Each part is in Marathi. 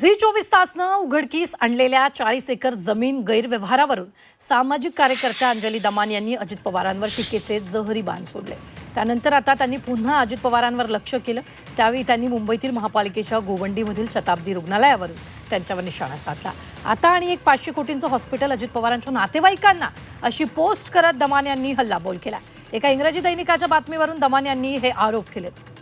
झी चोवीस तासनं उघडकीस आणलेल्या चाळीस एकर जमीन गैरव्यवहारावरून सामाजिक कार्यकर्त्या अंजली दमान यांनी अजित पवारांवर टीकेचे जहरी बाण सोडले. त्यानंतर आता त्यांनी पुन्हा अजित पवारांवर लक्ष केलं. त्यावेळी त्यांनी मुंबईतील महापालिकेच्या गोवंडीमधील शताब्दी रुग्णालयावरून त्यांच्यावर निशाणा साधला. आता आणि एक पाचशे कोटींचं हॉस्पिटल अजित पवारांच्या नातेवाईकांना अशी पोस्ट करत दमान यांनी हल्लाबोल केला. एका इंग्रजी दैनिकाच्या बातमीवरून दमान यांनी हे आरोप केलेत.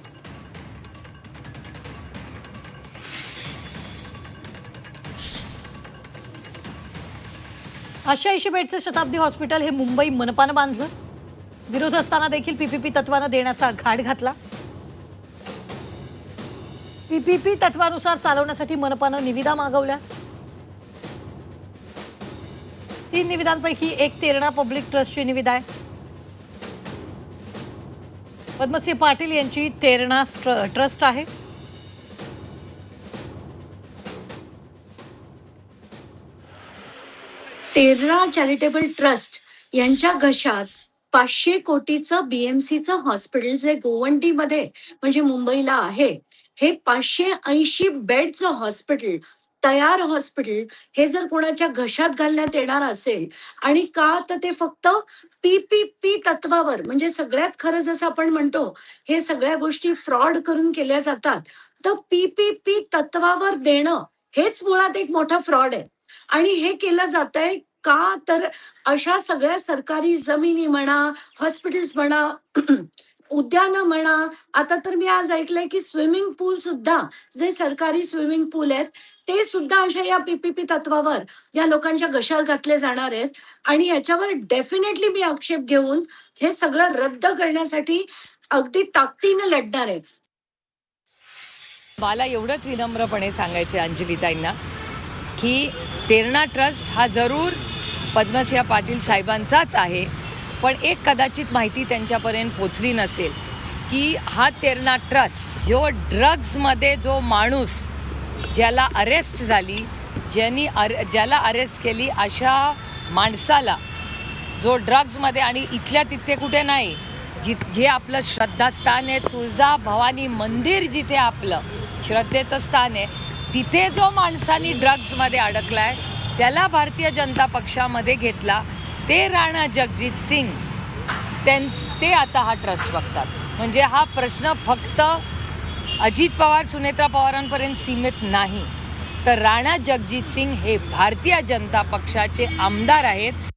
अठ्याऐंशी बेडचे शताब्दी हॉस्पिटल हे मुंबई मनपानं बांधलं. विरोध असताना देखील पीपीपी तत्वानं देण्याचा घाट घातला. पीपीपी तत्वानुसार चालवण्यासाठी मनपानं निविदा मागवल्या. तीन निविदांपैकी एक तेरणा पब्लिक ट्रस्टची निविदा आहे. पद्मसिंह पाटील यांची तेरणा ट्रस्ट आहे. तेरणा चॅरिटेबल ट्रस्ट यांच्या घशात पाचशे कोटीचं बीएमसीचं हॉस्पिटल जे गोवंडीमध्ये म्हणजे मुंबईला आहे हे पाचशे ऐंशी बेडचं हॉस्पिटल तयार हॉस्पिटल हे जर कोणाच्या घशात घालण्यात येणार असेल आणि का तर ते फक्त पीपीपी तत्वावर म्हणजे सगळ्यात खरं जसं आपण म्हणतो हे सगळ्या गोष्टी फ्रॉड करून केल्या जातात तर पीपीपी तत्वावर देणं हेच मुळात एक मोठा फ्रॉड आहे. आणि हे केलं जात आहे का? तर अशा सगळ्या सरकारी जमिनी म्हणा हॉस्पिटल्स म्हणा उद्यानं म्हणा आता तर मी आज ऐकलंय की स्विमिंग पूल सुद्धा जे सरकारी स्विमिंग पूल आहेत ते सुद्धा अशा या पीपीपी तत्वावर या लोकांच्या घशात घातले जाणार आहेत. आणि याच्यावर डेफिनेटली मी आक्षेप घेऊन हे सगळं रद्द करण्यासाठी अगदी ताकदीनं लढणार आहे. मला एवढंच विनम्रपणे सांगायचे अंजलीताईंना. की तेरणा ट्रस्ट हा जरूर पद्मसिंह पाटील साहेबांचाच आहे. पण एक कदाचित माहिती त्यांच्यापर्यंत पोचली नसेल की हा तेरणा ट्रस्ट जो ड्रग्जमध्ये जो माणूस ज्याला अरेस्ट झाली ज्यांनी अरे ज्याला अरेस्ट केली अशा माणसाला जो ड्रग्जमध्ये आणि इथल्या तिथे कुठे नाही जि जे आपलं श्रद्धास्थान आहे तुळजा भवानी मंदिर जिथे आपलं श्रद्धेचं स्थान आहे तिथे जो माणसानी ड्रग्जमध्ये अडकलाय त्याला भारतीय जनता पक्षामध्ये घेतला ते राणा जगजित सिंग. त्यांच ते आता हा ट्रस्ट बघतात. म्हणजे हा प्रश्न फक्त अजित पवार सुनेत्रा पवारांपर्यंत सीमित नाही. तर राणा जगजित सिंग हे भारतीय जनता पक्षाचे आमदार आहेत.